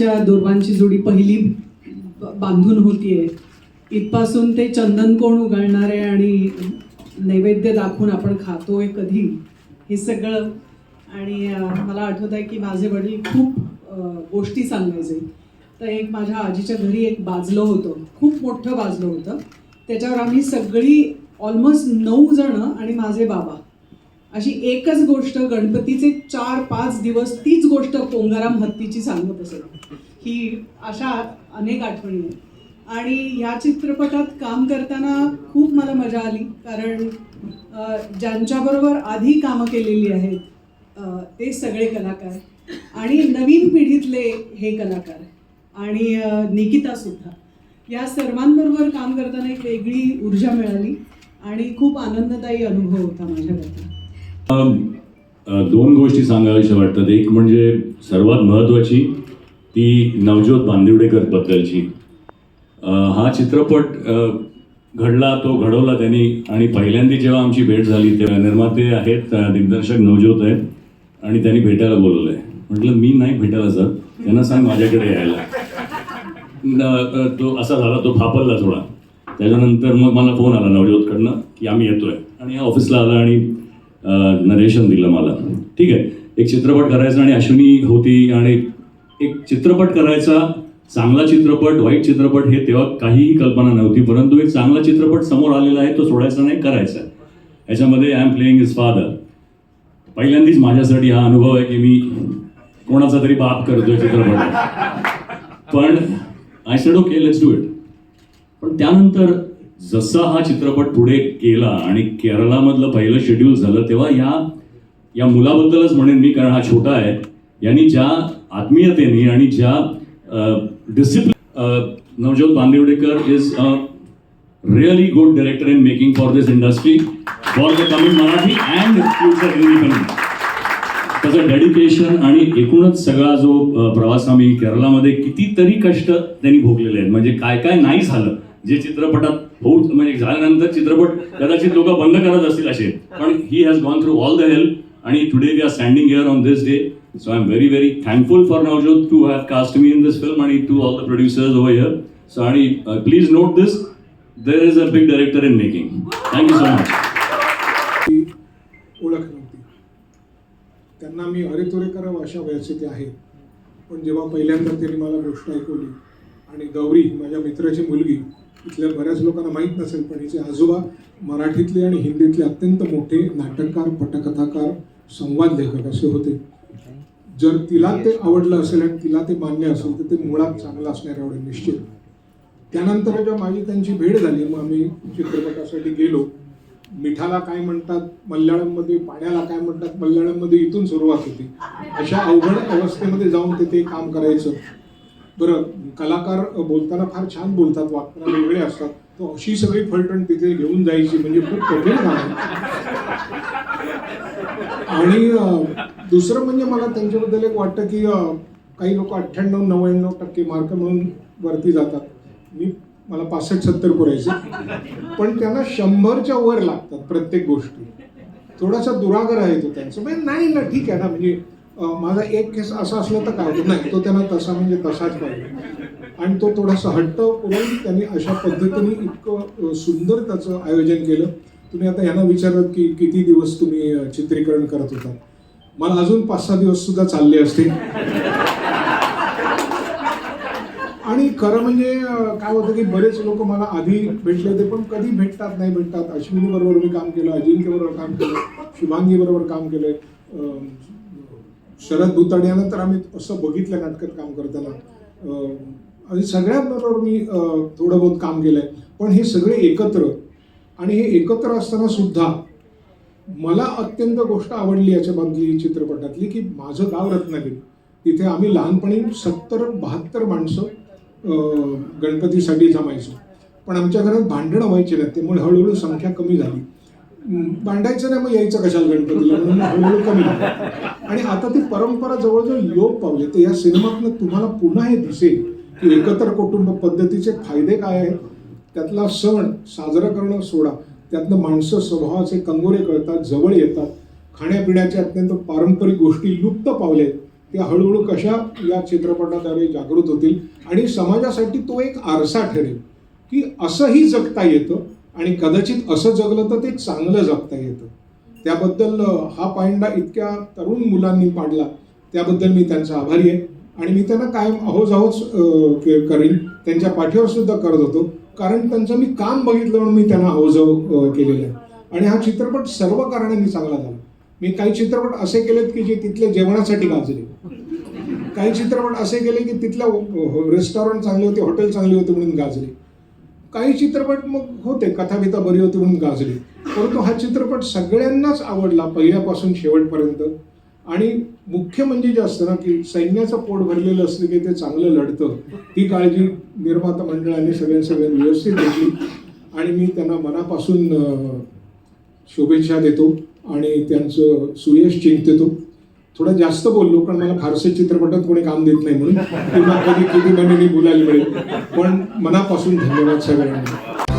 माझ्या दोरवांची जोडी पहिली बांधून होतीये. इथपासून ते चंदन कोण उगाळणार आहे आणि नैवेद्य दाखवून आपण खातोय कधी हे सगळं. आणि मला आठवत आहे की माझे वडील खूप गोष्टी सांगायचे. तर एक माझ्या आजीच्या घरी एक बाजलं होतं. खूप मोठं बाजलं होतं. त्याच्यावर आम्ही सगळी ऑलमोस्ट नऊ जणं आणि माझे बाबा. अशी एकच गोष्ट गणपतीचे चार पाच दिवस तीच गोष्ट पोंगाराम हत्तीची सांगत असत ही अशा अनेक आठवणी आहेत. आणि ह्या चित्रपटात काम करताना खूप मला मजा आली कारण ज्यांच्याबरोबर आधी कामं केलेली आहेत ते सगळे कलाकार आणि नवीन पिढीतले हे कलाकार आणि निकितासुद्धा या सर्वांबरोबर काम करताना एक वेगळी ऊर्जा मिळाली आणि खूप आनंददायी अनुभव होता माझ्याकरता दोन गोष्टी सांगाव्याशा वाटतात. एक म्हणजे सर्वात महत्त्वाची ती नवज्योत बांदिवडेकर बद्दलची. हा चित्रपट घडला तो घडवला त्यांनी आणि पहिल्यांदा जेव्हा आमची भेट झाली तेव्हा निर्माते आहेत दिग्दर्शक नवज्योत आहेत आणि त्यांनी भेटायला बोलवलं आहे म्हटलं मी नाही भेटायला सर त्यांना सांग माझ्याकडे यायला. तो असा झाला तो फापरला थोडा. त्याच्यानंतर मग मला फोन आला नवज्योतकडनं की आम्ही येतोय. आणि ऑफिसला आला आणि नरेशन दिलं मला. ठीक आहे? एक चित्रपट करायचा आणि अश्विनी होती आणि एक चित्रपट करायचा चांगला चित्रपट वाईट चित्रपट हे तेव्हा काहीही कल्पना नव्हती परंतु एक चांगला चित्रपट समोर आलेला आहे तो सोडायचा नाही करायचा. याच्यामध्ये I am playing his father पहिल्यांदाच माझ्यासाठी हा अनुभव आहे की मी कोणाचा तरी बाप करतोय चित्रपट. पण I said okay let's do it पण त्यानंतर जसा हा चित्रपट पुढे गेला आणि केरळामधलं पहिलं शेड्यूल झालं तेव्हा या या मुलाबद्दलच म्हणेन मी कारण हा छोटा आहे. यांनी ज्या आत्मीयतेने आणि ज्या discipline Navjot Bandiwadekar is a really good director in making for this industry for the coming Marathi and future Hindi त्याचं डेडिकेशन आणि एकूणच सगळा जो प्रवास आम्ही केरळामध्ये कितीतरी कष्ट त्यांनी भोगलेले आहेत. म्हणजे काय काय नाही झालं जे चित्रपटात होऊ म्हणजे झाल्यानंतर चित्रपट कदाचित लोक बंद करत असतील असे. पण he has gone through all the help आणि today we are standing here on this day so I am very very thankful for Navjot to have cast me in this film आणि to all the producers over here so आणि please note this there is a big director in making thank you so much ओळख नव्हती. त्यांना मी अरे तुरे करावं अशा वयाचे ते आहेत. पण जेव्हा पहिल्यांदा त्यांनी मला गोष्ट ऐकवली आणि गौरी माझ्या मित्राची मुलगी इथल्या बऱ्याच लोकांना माहीत नसेल पण हिचे आजोबा मराठीतले आणि हिंदीतले अत्यंत मोठे नाटककार पटकथाकार संवाद लेखक असे होते. जर तिला ते आवडलं असेल आणि तिला ते मान्य असेल तर ते मुळात चांगलं असणार एवढे निश्चित. त्यानंतर जेव्हा माझी त्यांची भेट झाली मग आम्ही चित्रपटासाठी गेलो. मिठाला काय म्हणतात? मल्याळममध्ये पाण्याला काय म्हणतात? मल्याळममध्ये इथून सुरुवात होती. अशा अवघड अवस्थेमध्ये जाऊन ते ते काम करायचं. बरं कलाकार बोलताना फार छान बोलतात वाक्य वेगळे असतात. तर अशी सगळी फलटण तिथे घेऊन जायची म्हणजे खूप कठीण काम आहे. आणि दुसरं म्हणजे मला त्यांच्याबद्दल एक वाटतं की काही लोक अठ्ठ्याण्णव नव्याण्णव टक्के मार्क म्हणून वरती जातात. मी मला पासष्ट सत्तर पुरायचे. पण त्यांना शंभरच्या वर लागतात प्रत्येक गोष्टी. थोडासा दुरागर आहे तो त्यांचा. म्हणजे नाही ना ठीक आहे ना म्हणजे माझा एक केस असा असला तर काय नाही तो त्यांना तसा म्हणजे तसाच पाहिजे. आणि तो थोडासा हट्ट करून त्यांनी अशा पद्धतीने इतकं सुंदर त्याचं आयोजन केलं. तुम्ही आता यांना विचारत की किती दिवस तुम्ही चित्रीकरण करत होता? मला अजून पाच सहा दिवस सुद्धा चालले असते आणि खरं म्हणजे काय होतं की बरेच लोक मला आधी भेटले होते पण कधी भेटतात नाही भेटतात. अश्विनी बरोबर मी काम केलं अजिंक्य बरोबर काम केलं शुभांगी बरोबर काम केलं शरद भुताड यानंतर आम्ही असं बघितलं नाटकात काम करताना. आणि सगळ्यांबरोबर मी थोडं बहुत काम केलंय. पण हे सगळे एकत्र आणि हे एकत्र असताना सुद्धा मला अत्यंत गोष्ट आवडली याच्या बाबतीत चित्रपटातली की माझं गाव रत्नागिरी. तिथे आम्ही लहानपणी सत्तर बहात्तर माणसं गणपतीसाठी जमायचो पण आमच्या घरात भांडणं व्हायची नाहीत त्यामुळे हळूहळू संख्या कमी झाली. मांडायचं नाही मग यायचं कशाला गणपतीला? म्हणून हळूहळू कमी. आणि आता ती परंपरा जवळजवळ लोप पावले. तर या सिनेमातनं तुम्हाला पुन्हा हे दिसेल की एकत्र कुटुंब पद्धतीचे फायदे काय आहेत? त्यातला सण साजरा करणं सोडा. त्यातनं माणसं स्वभावाचे कंगोरे कळतात जवळ येतात. खाण्यापिण्याच्या अत्यंत पारंपरिक गोष्टी लुप्त पावल्या आहेत. त्या हळूहळू कशा या चित्रपटाद्वारे जागृत होतील? आणि समाजासाठी तो एक आरसा ठरेल की असंही जगता येतं आणि कदाचित असं जगलं तर ते चांगलं जगता येतं. त्याबद्दल हा पायंडा इतक्या तरुण मुलांनी पाडला त्याबद्दल मी त्यांचा आभारी आहे. आणि मी त्यांना कायम अहोजाहोच अ, के- करीन. त्यांच्या पाठीवर सुद्धा करत होतो. कारण त्यांचं मी काम बघितलं म्हणून मी त्यांना अहोजाव केलेलं आहे. आणि हा चित्रपट सर्व कारणांनी चांगला झाला. मी काही चित्रपट असे केलेत की जे तिथले जेवणासाठी गाजले. काही चित्रपट असे केले की तिथल्या हो, रेस्टॉरंट चांगले होते हॉटेल चांगले होते म्हणून गाजले. काही चित्रपट मग होते कथाबिता बरी होती म्हणून गाजले. परंतु हा चित्रपट सगळ्यांनाच आवडला पहिल्यापासून शेवटपर्यंत. आणि मुख्य म्हणजे जे असतं ना की सैन्याचं पोट भरलेलं असलं की ते चांगलं लढतं. ही काळजी निर्माता मंडळाने सगळ्या सगळ्यांनी व्यवस्थित घेतली. आणि मी त्यांना मनापासून शुभेच्छा देतो आणि त्यांचं सुयश चिंततो थोडं जास्त बोललो पण मला फारसे चित्रपटात कोणी काम देत नाही म्हणून. किंवा कधी किती महिन्यांनी बोलायला मिळेल. पण मनापासून धन्यवाद सगळ्यांना.